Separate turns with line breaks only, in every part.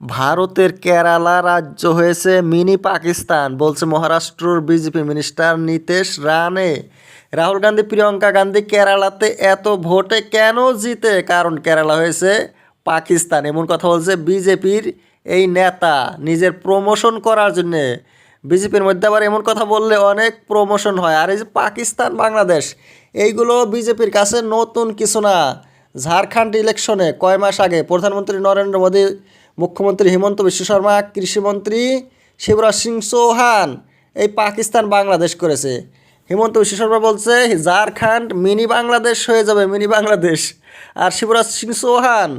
ভারতের কেরালা রাজ্য হয়েছে মিনি পাকিস্তান, বলছে মহারাষ্ট্রর বিজেপি মিনিস্টার নীতেশ রানে রাহুল গান্ধী, প্রিয়ঙ্কা গান্ধী কেরালাতে এত ভোটে কেন জিতে? কারণ কেরালা হয়েছে পাকিস্তান। এমন কথা বলছে বিজেপির এই নেতা নিজের প্রমোশন করার জন্যে। বিজেপির মধ্যে আবার এমন কথা বললে অনেক প্রমোশন হয়। আর এই যে পাকিস্তান, বাংলাদেশ, এইগুলো বিজেপির কাছে নতুন কিছু না। ঝাড়খণ্ড ইলেকশনে কয় মাস আগে প্রধানমন্ত্রী নরেন্দ্র মোদী মুখ্যমন্ত্রী হিমন্ত বিশ্ব শর্মা কৃষিমন্ত্রী শিবরাজ সিং চৌহান এই পাকিস্তান বাংলাদেশ করেছে। হিমন্ত বিশ্ব শর্মা বলছে, ঝাড়খণ্ড মিনি বাংলাদেশ হয়ে যাবে, মিনি বাংলাদেশ। আর শিবরাজ সিং চৌহান,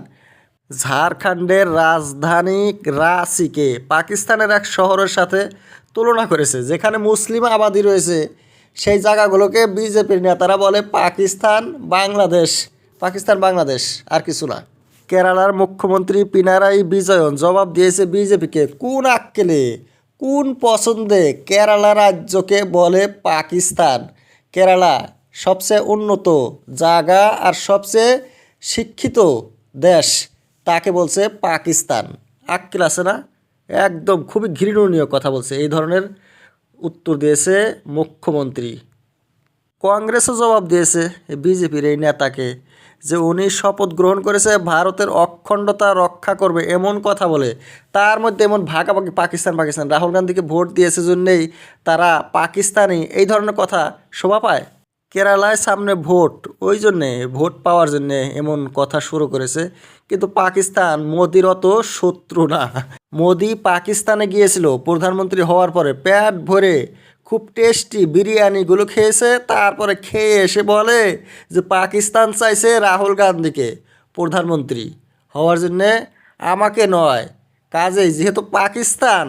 ঝাড়খণ্ডের রাজধানী রাঁচিকে পাকিস্তানের এক শহরের সাথে তুলনা করেছে, যেখানে মুসলিম আবাদি রয়েছে। সেই জায়গাগুলোকে বিজেপির নেতারা বলে পাকিস্তান বাংলাদেশ। পাকিস্তান বাংলাদেশ, আর কিছু না। কেরালার মুখ্যমন্ত্রী পিনারাই বিজয়ন জবাব দিয়েছে বিজেপিকে। কোন আক্কেলে? কোন পছন্দে কেরালা রাজ্যকে বলে পাকিস্তান? কেরালা সবচেয়ে উন্নত জায়গা আর সবচেয়ে শিক্ষিত দেশ তাকে বলছে পাকিস্তান। আক্কেল আছে না? একদম খুবই ঘৃণনীয় কথা বলছে। এই ধরনের উত্তর দিয়েছে মুখ্যমন্ত্রী। কংগ্রেসও জবাব দিয়েছে বিজেপির এই নেতাকে যে উনি শপথ গ্রহণ করেছে, ভারতের অখণ্ডতা রক্ষা করবে এমন কথা বলে। তার মধ্যে এমন ভাগাভাগি পাকিস্তান পাকিস্তান। রাহুল গান্ধীকে ভোট দিয়েছে জন্যেই তারা পাকিস্তানি। এই ধরনের কথা শোভা পায়? কেরালায় সামনে ভোট, ওই জন্যে, ভোট পাওয়ার জন্যে এমন কথা শুরু করেছে। কিন্তু পাকিস্তান মোদির অত শত্রু না। মোদি পাকিস্তানে গিয়েছিল প্রধানমন্ত্রী হওয়ার পরে প্যাট ভরে খুব টেস্টি বিরিয়ানিগুলো খেয়েছে, তারপরে খেয়ে এসে বলে যে পাকিস্তান চাইছে রাহুল গান্ধীকে প্রধানমন্ত্রী। হওয়ার জন্যে আমাকে নয়, কাজেই যেহেতু পাকিস্তান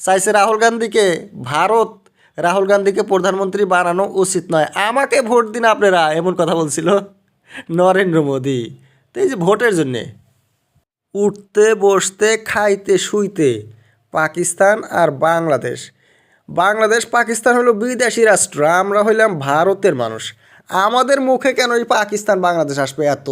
চাইছে রাহুল গান্ধীকে, ভারত রাহুল গান্ধীকে প্রধানমন্ত্রী বানানো উচিত নয়। আমাকে ভোট দিন আপনারা, এমন কথা বলছিল নরেন্দ্র মোদী। তো এই যে ভোটের জন্যে উঠতে, বসতে, খাইতে, শুইতে পাকিস্তান আর বাংলাদেশ বাংলাদেশ, পাকিস্তান হলো বিদেশি রাষ্ট্র, আমরা হইলাম ভারতের মানুষ। আমাদের মুখে কেন এই পাকিস্তান, বাংলাদেশ আসবে এত?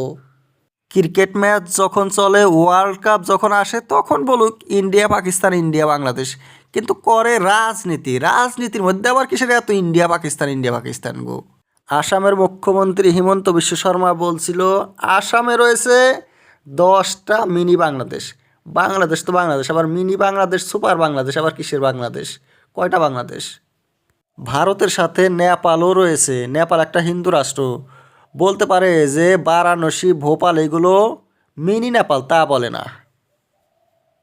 ক্রিকেট ম্যাচ যখন চলে ওয়ার্ল্ড কাপ যখন আসে, তখন বলুক ইন্ডিয়া, পাকিস্তান, ইন্ডিয়া, বাংলাদেশ। কিন্তু করে রাজনীতি, রাজনীতির মধ্যে আবার কিসের এত ইন্ডিয়া, পাকিস্তান ইন্ডিয়া, পাকিস্তান গো? আসামের মুখ্যমন্ত্রী হিমন্ত বিশ্ব শর্মা বলছিল, আসামে রয়েছে দশটা মিনি বাংলাদেশ। বাংলাদেশ তো বাংলাদেশ, আবার মিনি বাংলাদেশ, সুপার বাংলাদেশ, আবার কিসের বাংলাদেশ? কয়টা বাংলাদেশ? ভারতের সাথে নেপালও রয়েছে। নেপাল একটা হিন্দু রাষ্ট্র। বলতে পারে যে বারাণসী, ভোপাল এগুলো মিনি নেপাল তা বলে না।